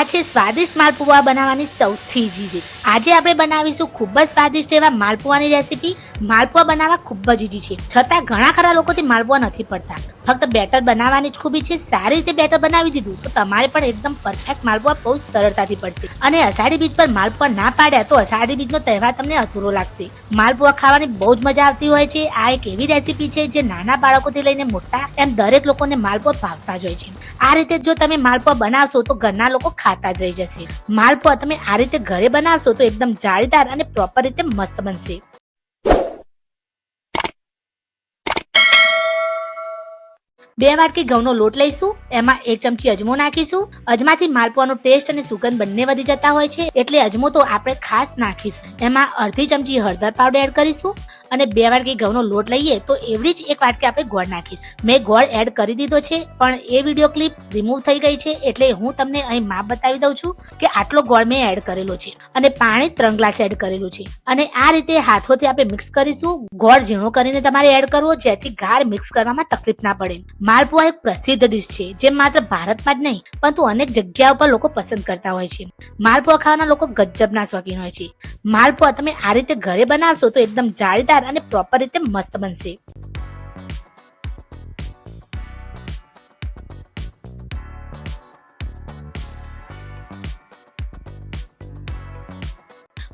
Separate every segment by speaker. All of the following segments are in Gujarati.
Speaker 1: આ છે સ્વાદિષ્ટ માલપુવા બનાવવાની સૌથી જીવી રીત આજે આપણે બનાવીશું ખૂબ જ સ્વાદિષ્ટ એવા માલપુઆની રેસીપી. માલપુઆ બનાવવા ખૂબ જ ઈજી છે. છતાં ઘણા ખરા લોકોથી માલપુઆ નથી પડતા. ફક્ત બેટર બનાવવાની જ ખૂબી છે સારી રીતે બેટર બનાવી દીધું તો તમારે પણ એકદમ પરફેક્ટ માલપુઆ બહુ સરળતાથી પડશે. અને અષાઢી બીજ પર માલપુઆ ના પાડ્યા તો અષાઢી બીજનો તહેવાર તમને અધૂરો લાગશે. માલપુઆ ખાવાની બહુ જ મજા આવતી હોય છે. આ એક એવી રેસીપી છે જે નાના બાળકોથી લઈને મોટા એમ દરેક લોકોને માલપુઆ ભાવતા જ હોય છે. આ રીતે જો તમે માલપુઆ બનાવશો તો ઘરના લોકો ખાતા જ રહી જશે. માલપુઆ તમે આ રીતે ઘરે બનાવશો તો એકદમ જાળીદાર અને પ્રોપર રીતે મસ્ત બનશે. બે વાટકી ઘઉંનો લોટ લઈશું, એમાં એક ચમચી અજમો નાખીશું. અજમાથી માલપુઆનો ટેસ્ટ અને સુગંધ બંને વધી જતા હોય છે, એટલે અજમો તો આપણે ખાસ નાખીશું. એમાં અડધી ચમચી હળદર પાવડર એડ કરીશું. અને બે વાટકી ઘઉંનો લોટ લઈએ, તો એવડી જ એક વાટકી આપણે ગોળ નાખીશું. મેં ગોળ એડ કરી દીધો છે, પણ એ વીડિયો ક્લિપ રિમૂવ થઈ ગઈ છે, એટલે હું તમને અહીં માપ બતાવી દઉં છું કે આટલો ગોળ મેં એડ કરેલો છે. અને પાણી ત્રણ ગ્લાસ એડ કરેલું છે. અને આ રીતે હાથોથી આપણે મિક્સ કરીશું. ગોળ ઝીણો કરીને તમારે એડ કરવો, જેથી ગાર મિક્સ કરવામાં તકલીફ ના પડે. માલપુઆ એક પ્રસિદ્ધ ડીશ છે, જે માત્ર ભારતમાં જ નહીં, પરંતુ અનેક જગ્યા ઉપર લોકો પસંદ કરતા હોય છે. માલપુઆ ખાવાના લોકો ગજબના શોખીન હોય છે. માલપુઆ, તમે આ રીતે ઘરે બનાવશો તો એકદમ જાળીદાર અને પ્રોપર રીતે મસ્ત બનશે.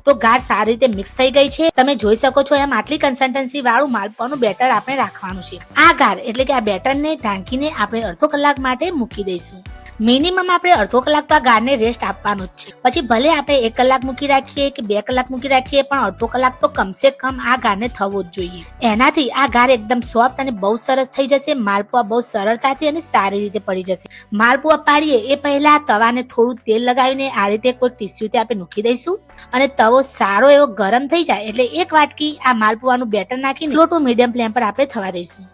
Speaker 1: તો ગાઢ સારી રીતે મિક્સ થઈ ગઈ છે. તમે જોઈ શકો છો એમ આટલી કન્સિસ્ટન્સી વાળું માલપુઆનું બેટર આપણે રાખવાનું છે. આ ગાર એટલે કે આ બેટરને ઢાંકીને આપણે અડધો કલાક માટે મૂકી દઈશું. મિનિમમ આપણે અડધો કલાક તો આ ગારને રેસ્ટ આપવાનો જ છે. પછી ભલે આપણે એક કલાક મૂકી રાખીએ કે બે કલાક મૂકી રાખીએ, પણ અડધો કલાક તો કમસે કમ આ ગારને થવો જ જોઈએ. એનાથી આ ગાર એકદમ સોફ્ટ અને બહુ સરસ થઈ જશે માલપુઆ બહુ સરળતાથી અને સારી રીતે પડી જશે. માલપુઆ પાડીએ એ પહેલા તવાને થોડું તેલ લગાવીને આ રીતે કોઈ ટીસ્યુથી આપણે મૂકી દઈશું. અને તવો સારો એવો ગરમ થઈ જાય એટલે એક વાટકી આ માલપુઆનું બેટર નાખીને લોટું મીડિયમ ફ્લેમ પર આપણે થવા દઈશું.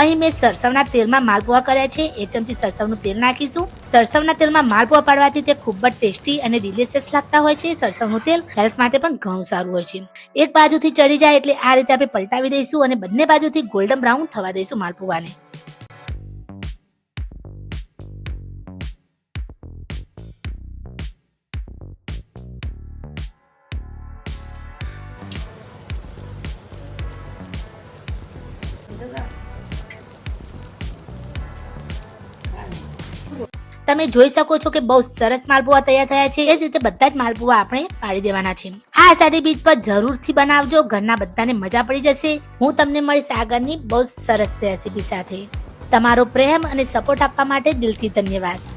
Speaker 1: અહીં મેં સરસવના તેલમાં માલપુઆ કર્યા છે. એક ચમચી સરસવનું તેલ નાખીશું. સરસવના તેલમાં માલપુઆ પાડવાથી તે ખૂબ જ ટેસ્ટી અને ડિલિશિયસ લાગતા હોય છે. સરસવનું તેલ હેલ્થ માટે પણ ઘણું સારું હોય છે. એક બાજુથી ચડી જાય એટલે આ રીતે આપણે પલટાવી દઈશું અને બંને બાજુથી ગોલ્ડન બ્રાઉન થવા દઈશું માલપુઆને. તમે જોઈ શકો છો કે બહુ સરસ માલપુઆ તૈયાર થયા છે. એ જ રીતે બધા જ માલપુઆ આપણે પાડી દેવાના છે. આ આષાઢી બીજ પર જરૂરથી બનાવજો. ઘરના બધાને મજા પડી જશે. હું તમને મળીશ આગળની બહુ સરસ રેસીપી સાથે. તમારો પ્રેમ અને સપોર્ટ આપવા માટે દિલથી ધન્યવાદ.